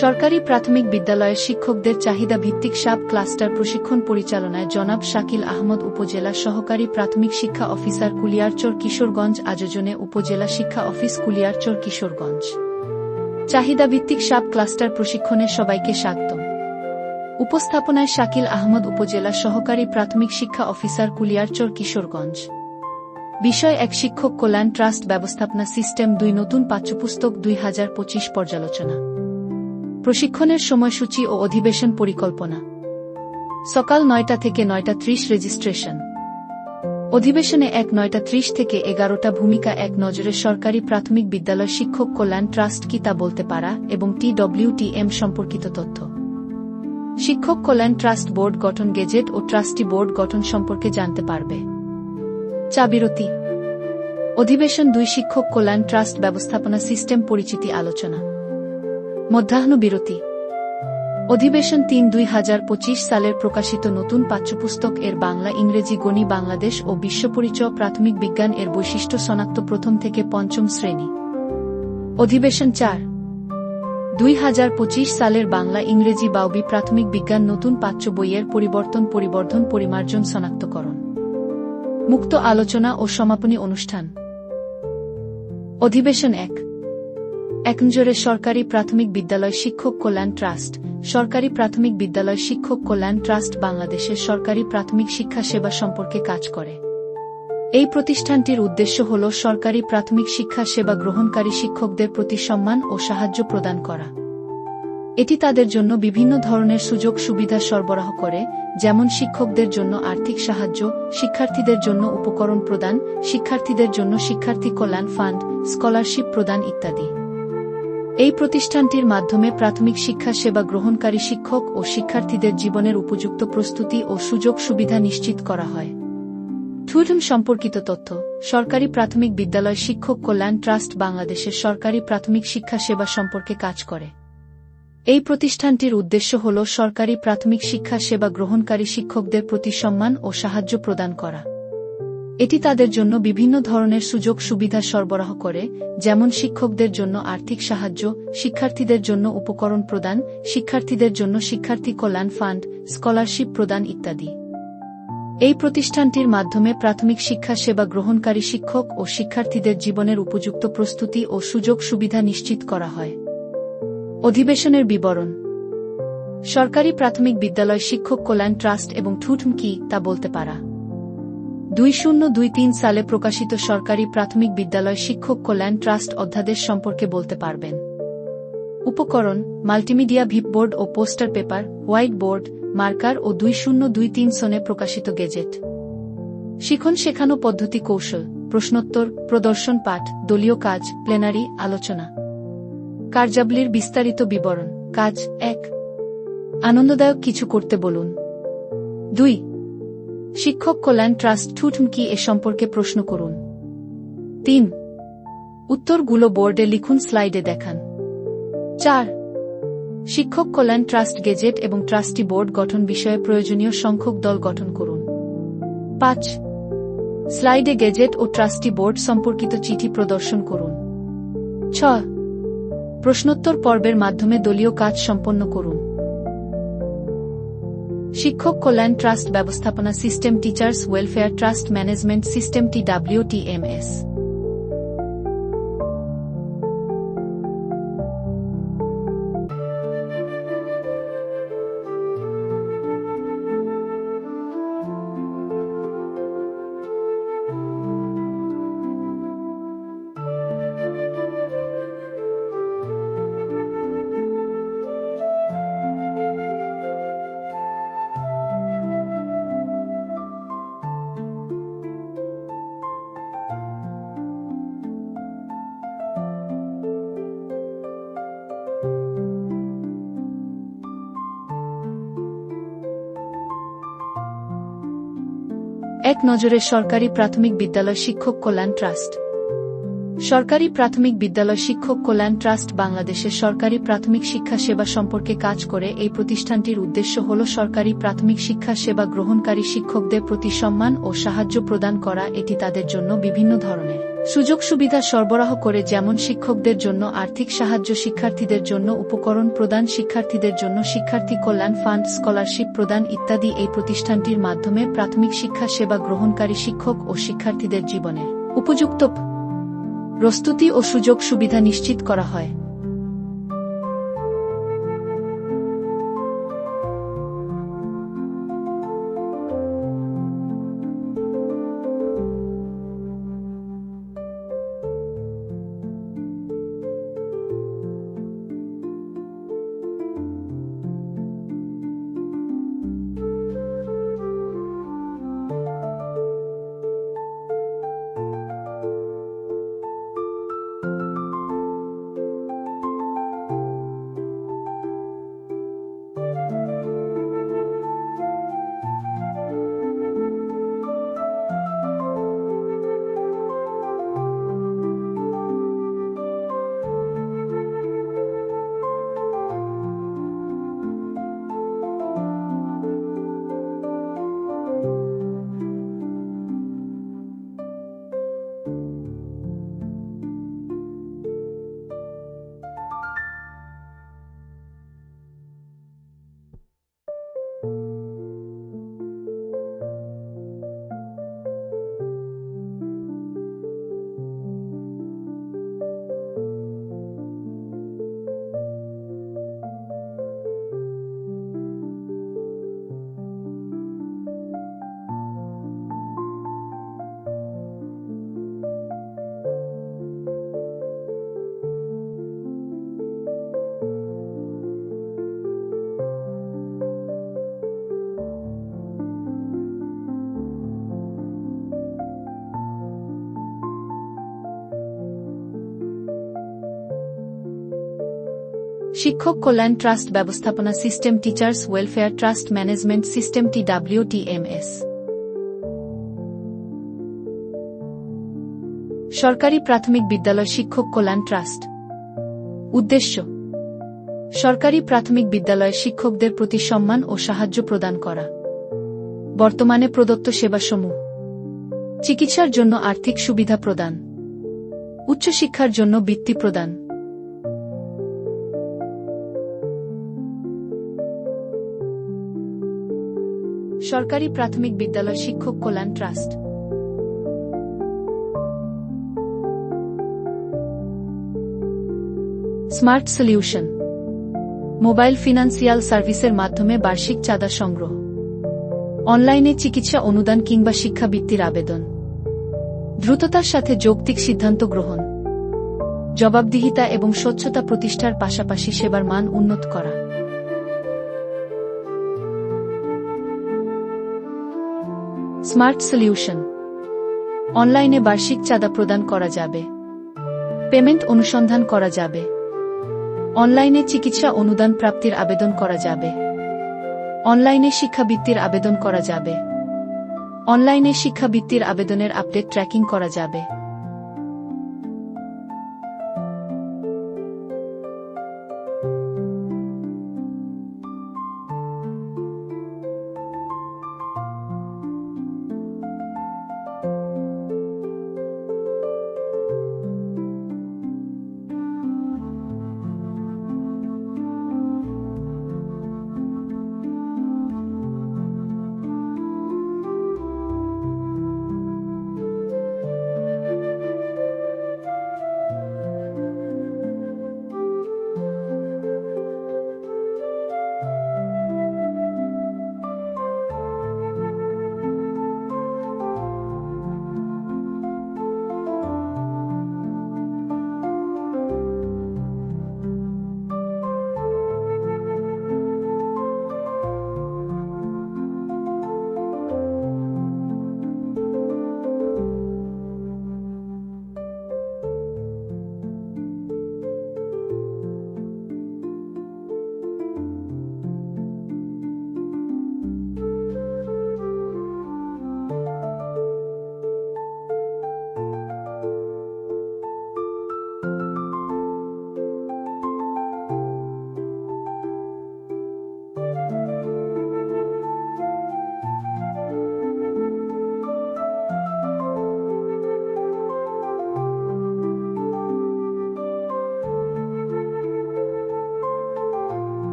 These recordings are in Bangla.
সরকারি প্রাথমিক বিদ্যালয়ের শিক্ষকদের চাহিদা ভিত্তিক সাব ক্লাস্টার প্রশিক্ষণ পরিচালনায় জনাব শাকিল আহমদ উপজেলা সহকারী প্রাথমিক শিক্ষা অফিসার কুলিয়ারচর কিশোরগঞ্জ আয়োজনে উপজেলা শিক্ষা অফিস কুলিয়ারচর কিশোরগঞ্জ। চাহিদা ভিত্তিক সাব ক্লাস্টার প্রশিক্ষণে সবাইকে স্বাগত উপস্থাপনায় শাকিল আহমদ উপজেলা সহকারী প্রাথমিক শিক্ষা অফিসার কুলিয়ারচর কিশোরগঞ্জ। বিষয় এক শিক্ষক কল্যাণ ট্রাস্ট ব্যবস্থাপনা সিস্টেম দুই নতুন পাঠ্যপুস্তক দুই হাজার পঁচিশ পর্যালোচনা। প্রশিক্ষণের সময়সূচি ও অধিবেশন পরিকল্পনা। সকাল নয়টা থেকে নয়টা ত্রিশ রেজিস্ট্রেশন। অধিবেশনে এক নয়টা ত্রিশ থেকে এগারোটা ভূমিকা এক নজরে সরকারি প্রাথমিক বিদ্যালয় শিক্ষক কল্যাণ ট্রাস্ট কি তা বলতে পারা এবং টিডব্লিউটিএম সম্পর্কিত তথ্য। শিক্ষক কল্যাণ ট্রাস্ট বোর্ড গঠন গেজেট ও ট্রাস্টি বোর্ড গঠন সম্পর্কে জানতে পারবে। চা বিরতি অধিবেশন দুই শিক্ষক কল্যাণ ট্রাস্ট ব্যবস্থাপনা সিস্টেম পরিচিতি আলোচনা। মধ্যাহ্ন বিরতি। অধিবেশন তিন দুই হাজার পঁচিশ সালের প্রকাশিত নতুন পাঠ্যপুস্তক এর বাংলা, ইংরেজি গণি বাংলাদেশ ও বিশ্বপরিচয় প্রাথমিক বিজ্ঞান এর বৈশিষ্ট্য শনাক্ত প্রথম থেকে পঞ্চম শ্রেণি। অধিবেশন চার। দুই হাজার পঁচিশ সালের বাংলা, ইংরেজি, বাউবি, প্রাথমিক বিজ্ঞান নতুন পাঠ্য বইয়ের পরিবর্তন, পরিবর্ধন, পরিমার্জন, শনাক্তকরণ। মুক্ত আলোচনা ও সমাপনী অনুষ্ঠান। অধিবেশন এক। একজোরে সরকারি প্রাথমিক বিদ্যালয় শিক্ষক কল্যাণ ট্রাস্ট, সরকারি প্রাথমিক বিদ্যালয় শিক্ষক কল্যাণ ট্রাস্ট বাংলাদেশের সরকারি প্রাথমিক শিক্ষা সেবা সম্পর্কে কাজ করে। এই প্রতিষ্ঠানটির উদ্দেশ্য হল সরকারি প্রাথমিক শিক্ষা সেবা গ্রহণকারী শিক্ষকদের প্রতি সম্মান ও সাহায্য প্রদান করা। এটি তাদের জন্য বিভিন্ন ধরনের সুযোগ সুবিধা সরবরাহ করে, যেমন শিক্ষকদের জন্য আর্থিক সাহায্য, শিক্ষার্থীদের জন্য উপকরণ প্রদান, শিক্ষার্থীদের জন্য শিক্ষার্থী কল্যাণ ফান্ড, স্কলারশিপ প্রদান ইত্যাদি। এই প্রতিষ্ঠানটির মাধ্যমে প্রাথমিক শিক্ষা সেবা গ্রহণকারী শিক্ষক ও শিক্ষার্থীদের জীবনের উপযুক্ত প্রস্তুতি ও সুযোগ সুবিধা নিশ্চিত করা হয়। ঠুঠুম সম্পর্কিত তথ্য, সরকারি প্রাথমিক বিদ্যালয় শিক্ষক কল্যাণ ট্রাস্ট বাংলাদেশের সরকারি প্রাথমিক শিক্ষা সেবা সম্পর্কে কাজ করে। এই প্রতিষ্ঠানটির উদ্দেশ্য হল সরকারি প্রাথমিক শিক্ষা সেবা গ্রহণকারী শিক্ষকদের প্রতি সম্মান ও সাহায্য প্রদান করা। এটি তাদের জন্য বিভিন্ন ধরনের সুযোগ সুবিধা সরবরাহ করে, যেমন শিক্ষকদের জন্য আর্থিক সাহায্য, শিক্ষার্থীদের জন্য উপকরণ প্রদান, শিক্ষার্থীদের জন্য শিক্ষার্থী কল্যাণ ফান্ড, স্কলারশিপ প্রদান ইত্যাদি। এই প্রতিষ্ঠানটির মাধ্যমে প্রাথমিক শিক্ষা সেবা গ্রহণকারী শিক্ষক ও শিক্ষার্থীদের জীবনের উপযুক্ত প্রস্তুতি ও সুযোগ সুবিধা নিশ্চিত করা হয়। অধিবেশনের বিবরণ। সরকারি প্রাথমিক বিদ্যালয় শিক্ষক কল্যাণ ট্রাস্ট এবং ঠুঠম কি তা বলতে পারা। দুই শূন্য দুই তিন সালে প্রকাশিত সরকারি প্রাথমিক বিদ্যালয় শিক্ষক কল্যাণ ট্রাস্ট অধ্যাদেশ সম্পর্কে বলতে পারবেন। উপকরণ, মাল্টিমিডিয়া ভিপবোর্ড ও poster paper white board marker ও দুই শূন্য দুই তিন সনে প্রকাশিত গেজেট। শিখন শেখানো পদ্ধতি কৌশল, প্রশ্নোত্তর, প্রদর্শন পাঠ, দলীয় কাজ, প্লেনারি, আলোচনা। কার্যাবলীর বিস্তারিত বিবরণ। কাজ এক। আনন্দদায়ক কিছু করতে বলুন। দুই। শিক্ষক কল্যাণ ট্রাস্ট ঠুঠম কি এ সম্পর্কে প্রশ্ন করুন। তিন। উত্তরগুলো বোর্ডে লিখুন, স্লাইডে দেখান। চার। শিক্ষক কল্যাণ ট্রাস্ট গেজেট এবং ট্রাস্টি বোর্ড গঠন বিষয়ে প্রয়োজনীয় সংখ্যক দল গঠন করুন। পাঁচ। স্লাইডে গেজেট ও ট্রাস্টি বোর্ড সম্পর্কিত চিঠি প্রদর্শন করুন। ছ প্রশ্নোত্তর পর্বের মাধ্যমে দলীয় কাজ সম্পন্ন করুন। শিক্ষক কল্যাণ ট্রাস্ট ব্যবস্থাপনা system teachers welfare trust management system টি এক নজরে সরকারি প্রাথমিক বিদ্যালয় শিক্ষক কল্যাণ ট্রাস্ট। সরকারি প্রাথমিক বিদ্যালয় শিক্ষক কল্যাণ ট্রাস্ট বাংলাদেশের সরকারি প্রাথমিক শিক্ষা সেবা সম্পর্কে কাজ করে এই প্রতিষ্ঠানটির উদ্দেশ্য হল সরকারি প্রাথমিক শিক্ষা সেবা গ্রহণকারী শিক্ষকদের প্রতি সম্মান ও সাহায্য প্রদান করা। এটি তাদের জন্য বিভিন্ন ধরনের সুযোগ সুবিধা সরবরাহ করে যেমন শিক্ষকদের জন্য আর্থিক সাহায্য শিক্ষার্থীদের জন্য উপকরণ প্রদান, শিক্ষার্থীদের জন্য শিক্ষার্থী কল্যাণ ফান্ড, স্কলারশিপ প্রদান ইত্যাদি এই প্রতিষ্ঠানটির মাধ্যমে প্রাথমিক শিক্ষা সেবা গ্রহণকারী শিক্ষক ও শিক্ষার্থীদের জীবনের উপযুক্ত প্রস্তুতি ও সুযোগ সুবিধা নিশ্চিত করা হয়। শিক্ষক কল্যাণ ট্রাস্ট ব্যবস্থাপনা system teachers welfare trust management system TWTMS সরকারি প্রাথমিক বিদ্যালয় শিক্ষক কল্যাণ ট্রাস্ট। উদ্দেশ্য, সরকারি প্রাথমিক বিদ্যালয়ের শিক্ষকদের প্রতি সম্মান ও সাহায্য প্রদান করা। বর্তমানে প্রদত্ত সেবাসমূহ, চিকিৎসার জন্য আর্থিক সুবিধা প্রদান। উচ্চশিক্ষার জন্য বৃত্তি প্রদান। সরকারি প্রাথমিক বিদ্যালয় শিক্ষক কল্যাণ trust. Smart solution. Mobile financial সার্ভিসের মাধ্যমে বার্ষিক চাঁদা সংগ্রহ। অনলাইনে চিকিৎসা অনুদান কিংবা শিক্ষাবৃত্তির আবেদন। দ্রুততার সাথে যৌক্তিক সিদ্ধান্ত গ্রহণ। জবাবদিহিতা এবং স্বচ্ছতা প্রতিষ্ঠার পাশাপাশি সেবার মান উন্নত করা। Smart solution. অনলাইনে বার্ষিক চাঁদা প্রদান করা যাবে। পেমেন্ট অনুসন্ধান করা যাবে। অনলাইনে চিকিৎসা অনুদান প্রাপ্তির আবেদন করা যাবে। অনলাইনে শিক্ষাবৃত্তির আবেদন করা যাবে। অনলাইনে শিক্ষাবৃত্তির আবেদনের আপডেট ট্র্যাকিং করা যাবে।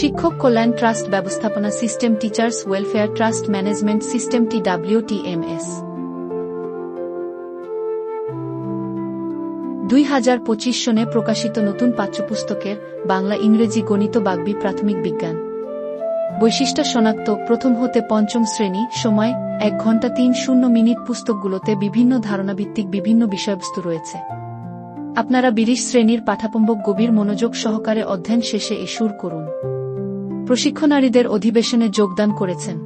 শিক্ষক কল্যাণ ট্রাস্ট ব্যবস্থাপনা system teachers welfare trust management system TWTMS দুই হাজার পঁচিশ সনে প্রকাশিত নতুন পাঠ্যপুস্তকের বাংলা ইংরেজি গণিত বাগবি প্রাথমিক বিজ্ঞান। বৈশিষ্ট্য শনাক্ত প্রথম হতে পঞ্চম শ্রেণি সময় এক ঘণ্টা তিন শূন্য মিনিট পুস্তকগুলোতে বিভিন্ন ধারণাভিত্তিক বিভিন্ন বিষয়বস্তু রয়েছে। আপনারা বিরিশ শ্রেণির পাঠাপম্বক গভীর মনোযোগ সহকারে অধ্যয়ন শেষে এ সুর করুন। প্রশিক্ষণারীদের অধিবেশনে যোগদান করেছেন।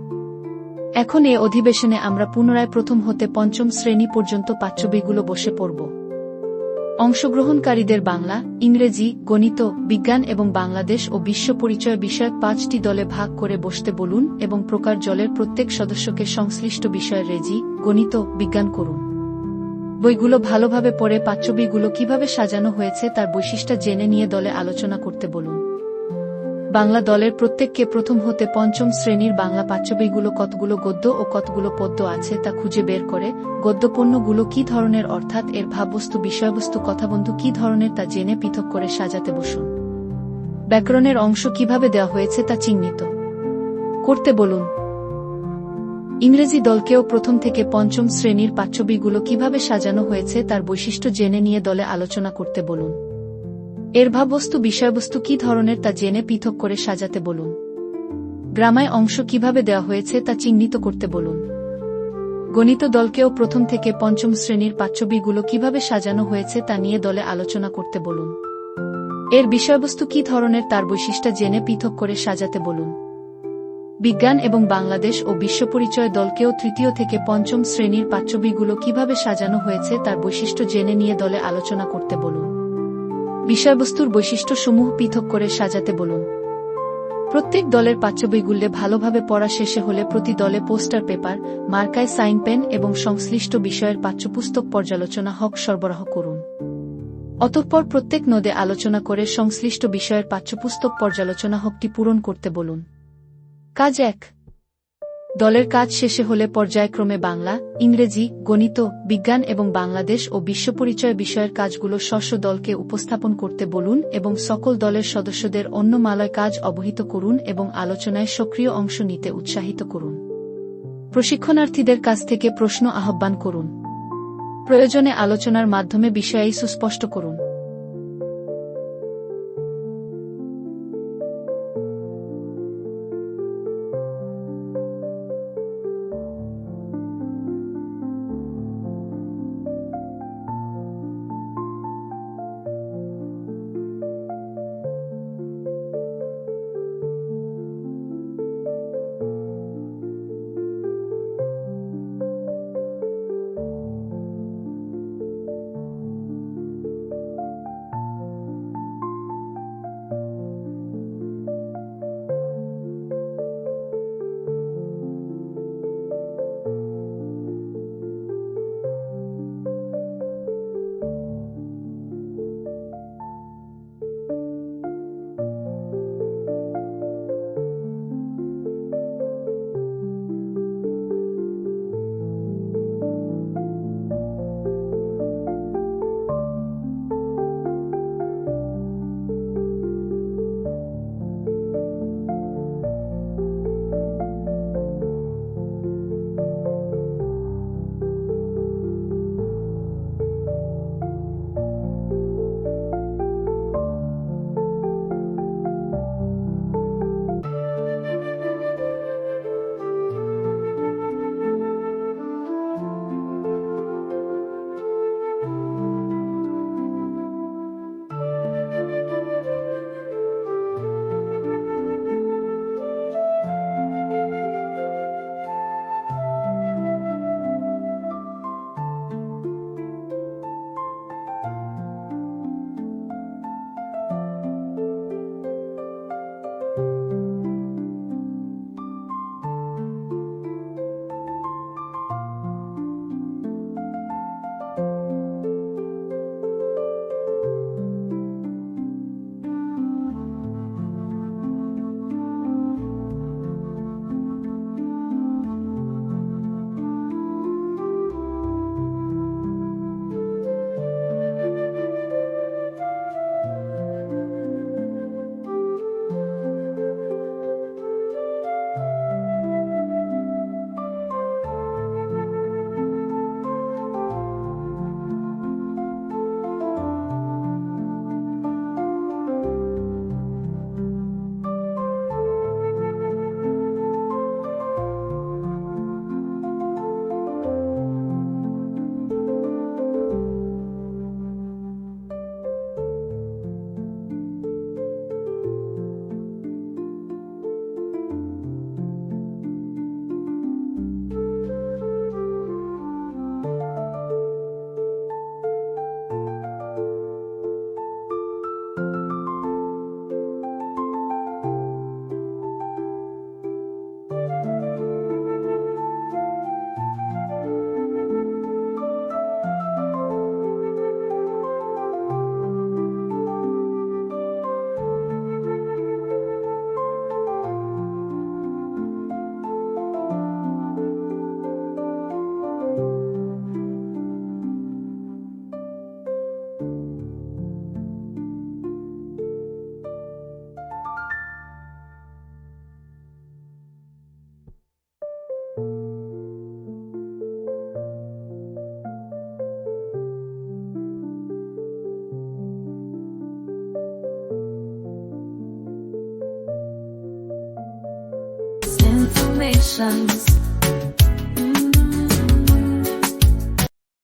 এখন এ অধিবেশনে আমরা পুনরায় প্রথম হতে পঞ্চম শ্রেণি পর্যন্ত পাঠ্যবইগুলো বসে পড়ব। অংশগ্রহণকারীদের বাংলা, ইংরেজি, গণিত, বিজ্ঞান এবং বাংলাদেশ ও বিশ্ব পরিচয় বিষয়ক পাঁচটি দলে ভাগ করে বসতে বলুন এবং প্রকার জলের প্রত্যেক সদস্যকে সংশ্লিষ্ট বিষয়ের রেজি, গণিত, বিজ্ঞান করুন। বইগুলো ভালোভাবে পড়ে পাঠ্যবইগুলো কীভাবে সাজানো হয়েছে তার বৈশিষ্ট্য জেনে নিয়ে দলে আলোচনা করতে বলুন। বাংলা দলের প্রত্যেককে প্রথম হতে পঞ্চম শ্রেণির বাংলা পাঠ্যবইগুলো কতগুলো গদ্য ও কতগুলো পদ্য আছে তা খুঁজে বের করে, গদ্যপণ্যগুলো কি ধরনের অর্থাৎ এর ভাববস্তু, বিষয়বস্তু, কথাবন্ধু কি ধরনের তা জেনে পৃথক করে সাজাতে বসুন। ব্যাকরণের অংশ কীভাবে দেওয়া হয়েছে তা চিহ্নিত। করতে বলুন। ইংরেজি দলকেও প্রথম থেকে পঞ্চম শ্রেণির পাঠ্যবইগুলো কীভাবে সাজানো হয়েছে তার বৈশিষ্ট্য জেনে নিয়ে দলে আলোচনা করতে বলুন। এর ভাববস্তু বিষয়বস্তু কি ধরনের তা জেনে পৃথক করে সাজাতে বলুন। গ্রামায় অংশ কীভাবে দেওয়া হয়েছে তা চিহ্নিত করতে বলুন। গণিত দলকেও প্রথম থেকে পঞ্চম শ্রেণির পাঠ্যবইগুলো কীভাবে সাজানো হয়েছে তা নিয়ে দলে আলোচনা করতে বলুন। এর বিষয়বস্তু কি ধরনের তার বৈশিষ্ট্য জেনে পৃথক করে সাজাতে বলুন। বিজ্ঞান এবং বাংলাদেশ ও বিশ্বপরিচয় দলকেও তৃতীয় থেকে পঞ্চম শ্রেণির পাঠ্যবইগুলো কীভাবে সাজানো হয়েছে তার বৈশিষ্ট্য জেনে নিয়ে দলে আলোচনা করতে বলুন। বিষয়বস্তুর বৈশিষ্ট্যসমূহ পৃথক করে সাজাতে বলুন। প্রত্যেক দলের পাঠ্যবইগুলো ভালোভাবে পড়া শেষে হলে প্রতি দলে পোস্টার পেপার, মার্কায় সাইন পেন এবং সংশ্লিষ্ট বিষয়ের পাঠ্যপুস্তক পর্যালোচনা হক সরবরাহ করুন। অতঃপর প্রত্যেক নদে আলোচনা করে সংশ্লিষ্ট বিষয়ের পাঠ্যপুস্তক পর্যালোচনা হকটি পূরণ করতে বলুন। কাজ এক। দলের কাজ শেষে হলে পর্যায়ক্রমে বাংলা, ইংরেজি, গণিত, বিজ্ঞান এবং বাংলাদেশ ও বিশ্বপরিচয় বিষয়ের কাজগুলো শস্য দলকে উপস্থাপন করতে বলুন এবং সকল দলের সদস্যদের অন্য মালয় কাজ অবহিত করুন এবং আলোচনায় সক্রিয় অংশ নিতে উৎসাহিত করুন। প্রশিক্ষণার্থীদের কাছ থেকে প্রশ্ন আহ্বান করুন। প্রয়োজনে আলোচনার মাধ্যমে বিষয়াই সুস্পষ্ট করুন। emotions.